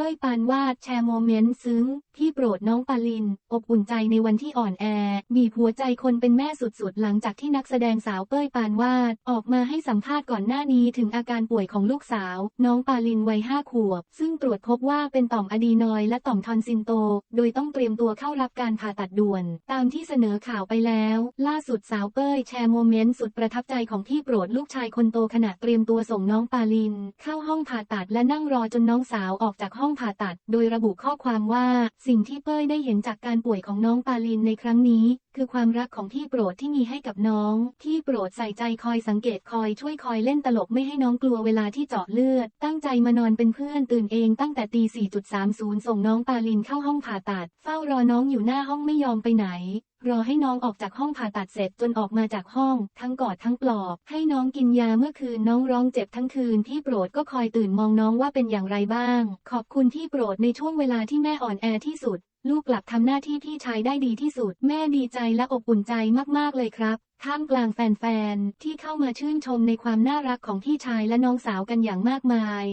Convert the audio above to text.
เป้ยปานวาดแชร์โมเมนต์ซึ้งที่โปรดน้องปาลิน อบอุ่นใจในวันที่อ่อนแอ บีบหัวใจคนเป็นแม่สุดๆ หลังจากที่นักแสดงสาวเป้ยปานวาด ออกมาให้สัมภาษณ์ก่อนหน้านี้ถึงอาการป่วยของลูกสาว น้องปาลินวัยห้าขวบ ซึ่งตรวจพบว่าเป็นต่อมอะดีนอยและต่อมทอนซิลโต โดยต้องเตรียมตัวเข้ารับการผ่าตัดด่วน ตามที่เสนอข่าวไปแล้ว ล่าสุดสาวเป้ยแชร์โมเมนต์สุดประทับใจของที่โปรดลูกชายคนโตขณะเตรียมตัวส่งน้องปาลิน เข้าห้องผ่าตัดและนั่งรอจนน้องสาวออกจากห้องผ่าตัด โดยระบุข้อความว่า สิ่งที่เป้ยได้เห็นจากการป่วยของน้องปาลินในครั้งนี้ คือความรักของที่โปรดที่มีให้กับน้องที่โปรดใส่ใจคอยสังเกตคอยช่วยคอยเล่นตลกไม่ให้น้องกลัวเวลาที่เจาะเลือด ตั้งใจมานอนเป็นเพื่อนตื่นเองตั้งแต่ตี 4.30 ส่งน้องปาลินเข้าห้องผ่าตัด เฝ้ารอน้องอยู่หน้าห้องไม่ยอมไปไหน รอให้น้องออกจากห้องผ่าตัดเสร็จจนออกมาจากห้อง ทั้งกอดทั้งปลอบ ให้น้องกินยาเมื่อคืนน้องร้องเจ็บทั้งคืนที่โปรดก็คอยตื่นมองน้องว่าเป็นอย่างไรบ้าง ขอบคุณที่โปรดในช่วงเวลาที่แม่อ่อนแอที่สุด ลูกกลับทำหน้าที่พี่ชายได้ดีที่สุด แม่ดีใจและอบอุ่นใจมากๆเลยครับท่ามกลางแฟนๆที่เข้ามาชื่นชมในความน่ารักของพี่ชายและน้องสาวกันอย่างมากมาย